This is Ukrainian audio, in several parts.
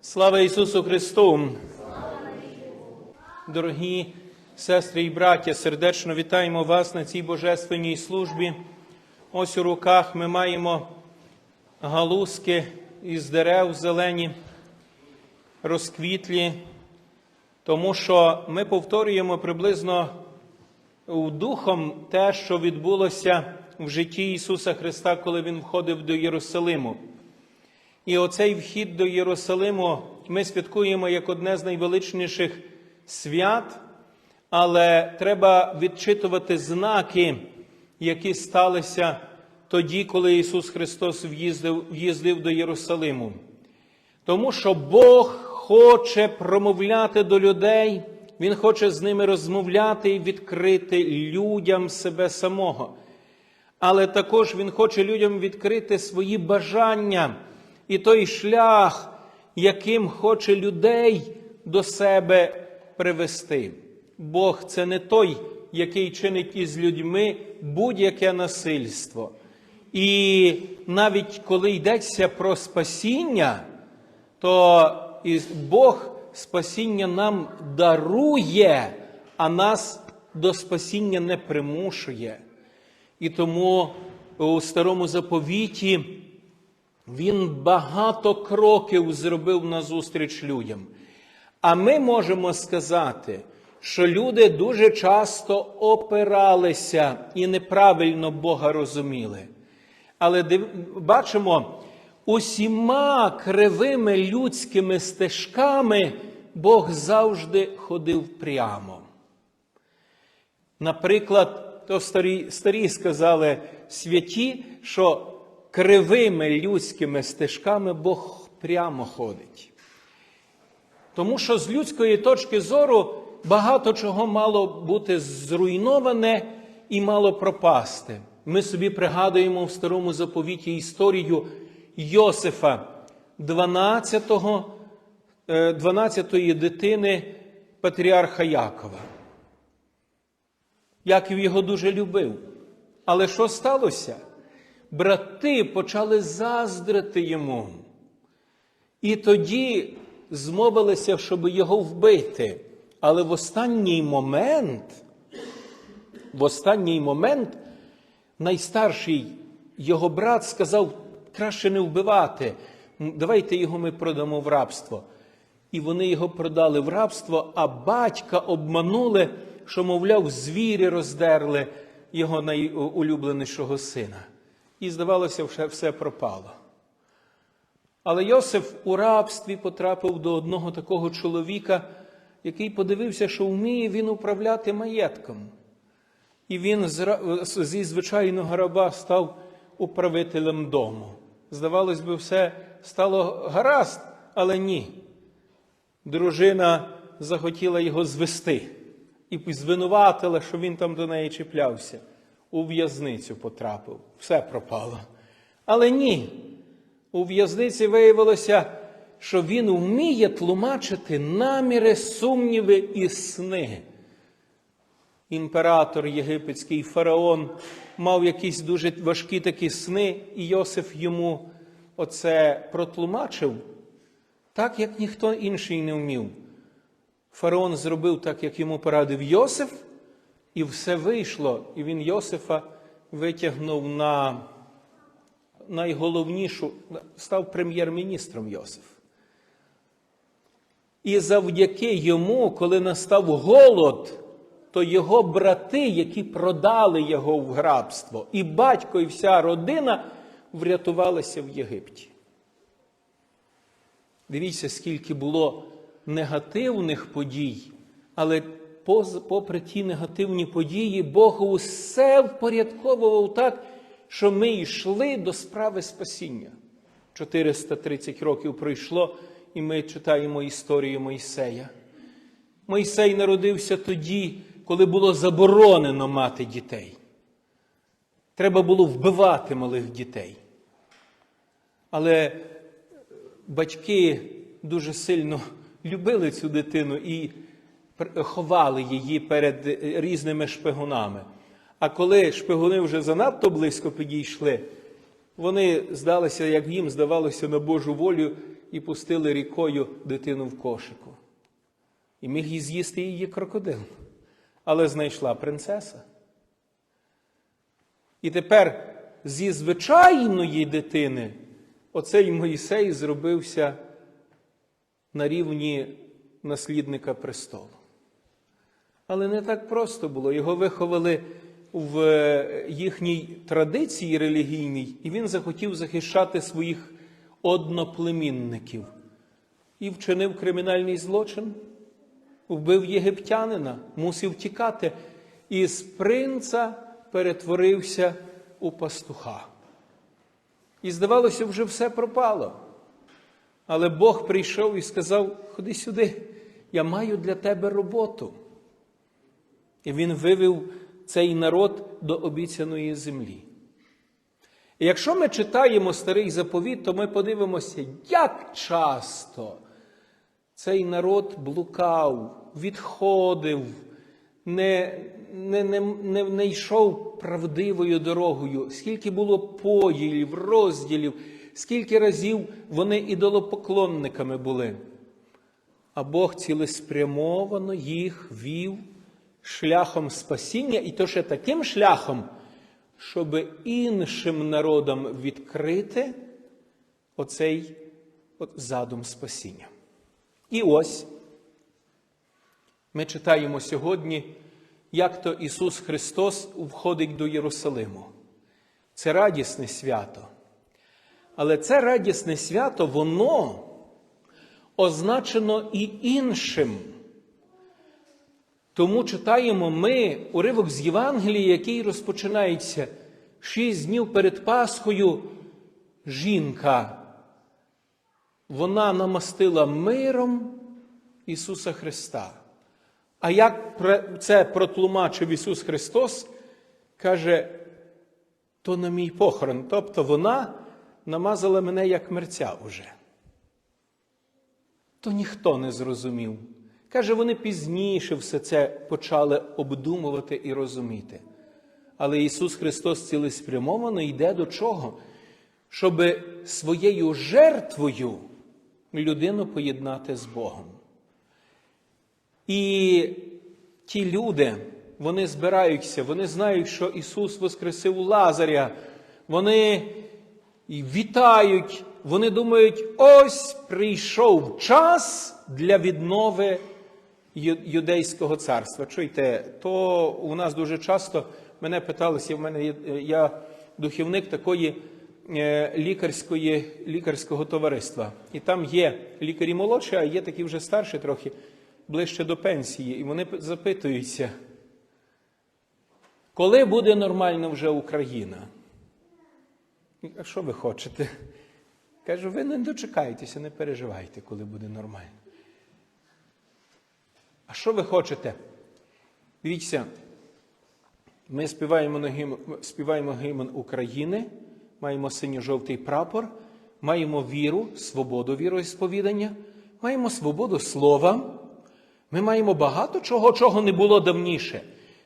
Слава Ісусу Христу! Дорогі сестри і браття, сердечно вітаємо вас на цій божественній службі. Ось у руках ми маємо галузки із дерев зелені, розквітлі, тому що ми повторюємо приблизно духом те, що відбулося в житті Ісуса Христа, коли Він входив до Єрусалиму. І оцей вхід до Єрусалиму ми святкуємо як одне з найвеличніших свят, але треба відчитувати знаки, які сталися тоді, коли Ісус Христос в'їздив, в'їздив до Єрусалиму. Тому що Бог хоче промовляти до людей, Він хоче з ними розмовляти і відкрити людям себе самого. Але також Він хоче людям відкрити свої бажання і той шлях, яким хоче людей до себе привести. Бог це не той, який чинить із людьми будь-яке насильство. І навіть коли йдеться про спасіння, то Бог спасіння нам дарує, а нас до спасіння не примушує. І тому у старому заповіті він багато кроків зробив назустріч людям. А ми можемо сказати, що люди дуже часто опиралися і неправильно Бога розуміли. Але бачимо, усіма кривими людськими стежками Бог завжди ходив прямо. Наприклад, то старі, старі сказали святі, що кривими людськими стежками Бог прямо ходить. Тому що з людської точки зору багато чого мало бути зруйноване і мало пропасти. Ми собі пригадуємо в старому заповіті історію Йосифа, 12-го, е, 12-ї дитини патріарха Якова. Яків його дуже любив. Але що сталося? Брати почали заздрити йому. І тоді змовилися, щоб його вбити. Але в останній момент, в останній момент, найстарший його брат сказав, краще не вбивати, давайте його ми продамо в рабство. І вони його продали в рабство, а батька обманули, що, мовляв, звірі роздерли його найулюбленішого сина. І, здавалося, все, все пропало. Але Йосиф у рабстві потрапив до одного такого чоловіка, який подивився, що вміє він управляти маєтком. І він зі звичайного раба став управителем дому. Здавалось би, все стало гаразд, але ні. Дружина захотіла його звести і звинуватила, що він там до неї чіплявся. У в'язницю потрапив. Все пропало. Але ні. У в'язниці виявилося, що він вміє тлумачити наміри, сумніви і сни. Імператор єгипетський фараон мав якісь дуже важкі такі сни, і Йосиф йому оце протлумачив, так як ніхто інший не вмів. Фараон зробив так, як йому порадив Йосиф, і все вийшло. І він Йосифа витягнув на найголовнішу, став прем'єр-міністром Йосиф. І завдяки йому, коли настав голод, то його брати, які продали його в грабство, і батько, і вся родина врятувалися в Єгипті. Дивіться, скільки було негативних подій, але попри ті негативні події, Бог усе впорядковував так, що ми йшли до справи спасіння. 430 років пройшло, і ми читаємо історію Мойсея. Мойсей народився тоді, коли було заборонено мати дітей. Треба було вбивати малих дітей. Але батьки дуже сильно любили цю дитину і ховали її перед е, різними шпигунами. А коли шпигуни вже занадто близько підійшли, вони здалися, як їм здавалося, на Божу волю, і пустили рікою дитину в кошику. І міг її з'їсти її крокодил. Але знайшла принцеса. І тепер зі звичайної дитини оцей Моїсей зробився на рівні наслідника престолу. Але не так просто було. Його виховали в е, їхній традиції релігійній, і він захотів захищати своїх одноплемінників і вчинив кримінальний злочин, вбив єгиптянина, мусив тікати, і з принца перетворився у пастуха. І здавалося, вже все пропало. Але Бог прийшов і сказав: Ходи сюди, я маю для тебе роботу. І він вивів цей народ до обіцяної землі. І якщо ми читаємо старий заповіт, то ми подивимося, як часто цей народ блукав, відходив, не, не, не, не, не йшов правдивою дорогою, скільки було поділів, розділів, скільки разів вони ідолопоклонниками були. А Бог цілеспрямовано їх вів шляхом спасіння, і то ще таким шляхом, щоб іншим народам відкрити оцей от задум спасіння. І ось ми читаємо сьогодні, як то Ісус Христос входить до Єрусалиму. Це радісне свято. Але це радісне свято, воно означено і іншим. Тому читаємо ми уривок з Євангелія, який розпочинається шість днів перед Пасхою. Жінка, вона намастила миром Ісуса Христа. А як це протлумачив Ісус Христос, каже, то на мій похорон. Тобто вона намазала мене як мерця уже. То ніхто не зрозумів. Каже, вони пізніше все це почали обдумувати і розуміти. Але Ісус Христос цілеспрямовано йде до чого? Щоб своєю жертвою людину поєднати з Богом. І ті люди, вони збираються, вони знають, що Ісус Воскресив Лазаря. Вони вітають, вони думають, ось прийшов час для віднови юдейського царства. Чуйте, то у нас дуже часто мене питалися, в мене я духівник такої е, лікарської, лікарського товариства. І там є лікарі молодші, а є такі вже старші трохи, ближче до пенсії. І вони запитуються, коли буде нормальна вже Україна? А що ви хочете? Кажу, ви не дочекайтеся, не переживайте, коли буде нормально. А що ви хочете? Дивіться, ми співаємо гімн, співаємо гімн України, маємо синьо-жовтий прапор, маємо віру, свободу віросповідання, маємо свободу слова. Ми маємо багато чого, чого не було давніше.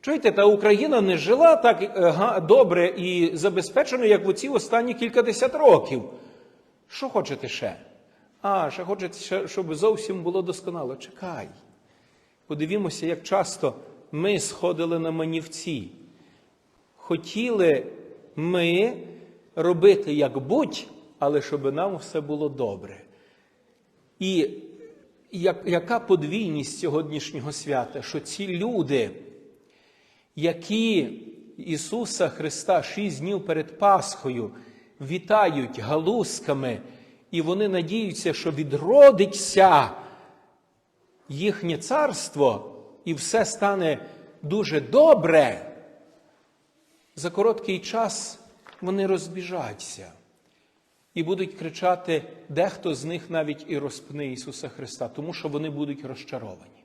Чуєте, та Україна не жила так е, добре і забезпечено, як в оці останні кількадесят років. Що хочете ще? А, ще хочете, щоб зовсім було досконало. Чекай. Подивімося, як часто ми сходили на манівці. Хотіли ми робити як будь, але щоб нам все було добре. І як, яка подвійність сьогоднішнього свята, що ці люди, які Ісуса Христа шість днів перед Пасхою вітають галузками, і вони надіються, що відродиться їхнє царство і все стане дуже добре, за короткий час вони розбіжаться і будуть кричати, дехто з них навіть і розпне Ісуса Христа, тому що вони будуть розчаровані.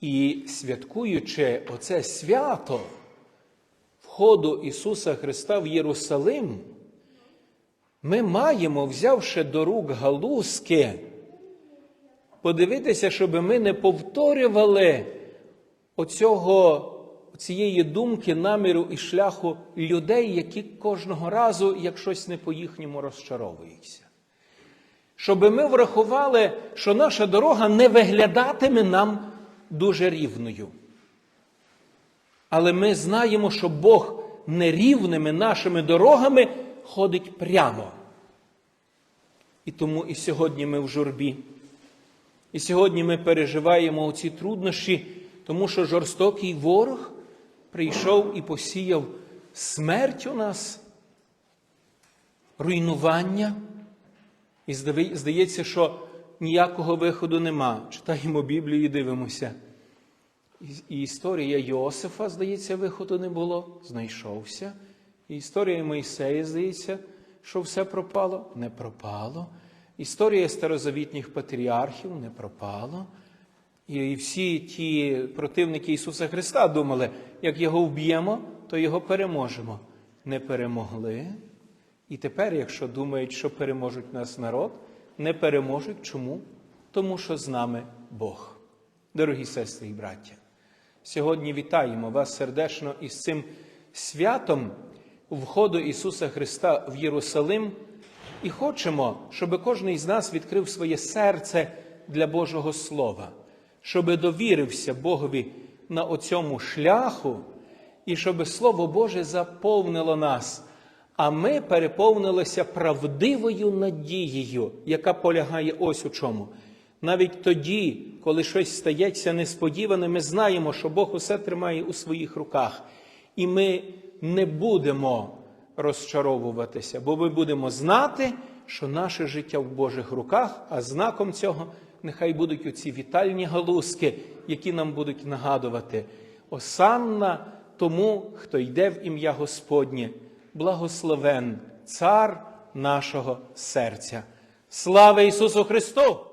І святкуючи оце свято входу Ісуса Христа в Єрусалим, ми маємо, взявши до рук галузки, подивитися, щоб ми не повторювали оцього, цієї думки, наміру і шляху людей, які кожного разу, як щось не по-їхньому розчаровуються. Щоби ми врахували, що наша дорога не виглядатиме нам дуже рівною. Але ми знаємо, що Бог нерівними нашими дорогами ходить прямо. І тому і сьогодні ми в журбі. І сьогодні ми переживаємо ці труднощі, тому що жорстокий ворог прийшов і посіяв смерть у нас, руйнування. І здається, що ніякого виходу нема. Читаємо Біблію і дивимося. І- історія Йосифа, здається, виходу не було, знайшовся. І історія Мойсея, здається, що все пропало, не пропало. Історія старозавітніх патріархів не пропало. І всі ті противники Ісуса Христа думали, як його вб'ємо, то його переможемо. Не перемогли. І тепер, якщо думають, що переможуть нас народ, не переможуть. Чому? Тому що з нами Бог. Дорогі сестри і браття, сьогодні вітаємо вас сердечно із цим святом входу Ісуса Христа в Єрусалим і хочемо, щоб кожен із нас відкрив своє серце для Божого Слова, щоб довірився Богові на оцьому шляху, і щоб Слово Боже заповнило нас, а ми переповнилися правдивою надією, яка полягає ось у чому. Навіть тоді, коли щось стається несподіване, ми знаємо, що Бог усе тримає у своїх руках. І ми не будемо розчаровуватися, бо ми будемо знати, що наше життя в Божих руках, а знаком цього нехай будуть оці вітальні галузки, які нам будуть нагадувати. Осанна тому, хто йде в ім'я Господнє, благословен Цар нашого серця. Слава Ісусу Христу!